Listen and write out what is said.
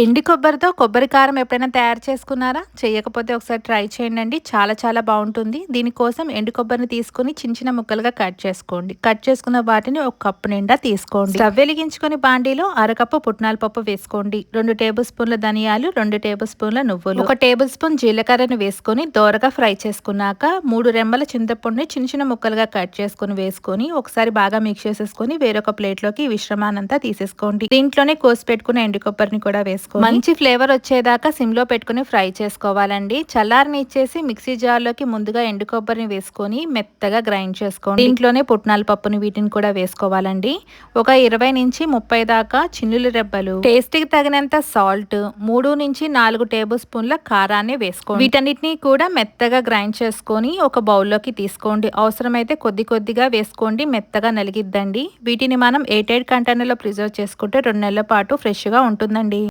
ఎండి కొబ్బరితో కొబ్బరి కారం ఎప్పుడైనా తయారు చేసుకున్నారా? చేయకపోతే ఒకసారి ట్రై చేయండి చాలా చాలా బాగుంటుంది. దీనికోసం ఎండు కొబ్బరిని తీసుకొని చిన్న చిన్న ముక్కలుగా కట్ చేసుకోండి. కట్ చేసుకున్న వాటిని ఒక కప్పు నిండా తీసుకోండి. స్టవ్ వెలిగించుకొని బాండీలో అరకప్పు పుట్నాల పప్పు వేసుకోండి. రెండు టేబుల్ స్పూన్ల ధనియాలు రెండు టేబుల్ స్పూన్ల నువ్వులు. ఒక టేబుల్ స్పూన్ జీలకర్రను వేసుకొని దోరగా ఫ్రై చేసుకున్నాక మూడు రెమ్మల చింతపండుని చిన్న చిన్న ముక్కలుగా కట్ చేసుకుని వేసుకొని ఒకసారి బాగా మిక్స్ చేసేసుకొని వేరొక ప్లేట్లోకి విశ్రమానంతా తీసేసుకోండి. దీంట్లోనే కోసి పెట్టుకున్న ఎండు కొబ్బరిని కూడా వేసుకోండి. వేసుకోవాలి మంచి ఫ్లేవర్ వచ్చేదాకా సిమ్లో పెట్టుకుని ఫ్రై చేసుకోవాలండి. చల్లారిని ఇచ్చేసి మిక్సీ జార్లోకి ముందుగా ఎండు కొబ్బరిని వేసుకొని మెత్తగా గ్రైండ్ చేసుకోండి. దీంట్లోనే పుట్నాల పప్పుని వీటిని కూడా వేసుకోవాలండి. ఒక ఇరవై నుంచి ముప్పై దాకా చిన్నుల రెబ్బలు టేస్ట్కి తగినంత సాల్ట్ మూడు నుంచి నాలుగు టేబుల్ స్పూన్ల కారాన్ని వేసుకోండి. వీటన్నిటిని కూడా మెత్తగా గ్రైండ్ చేసుకొని ఒక బౌల్లోకి తీసుకోండి. అవసరమైతే కొద్ది కొద్దిగా వేసుకోండి. మెత్తగా నలిగిద్దండి. వీటిని మనం ఎయిట్ ఎయిట్ కంటైనర్లో ప్రిజర్వ్ చేసుకుంటే రెండు నెలల పాటు ఫ్రెష్గా ఉంటుందండి.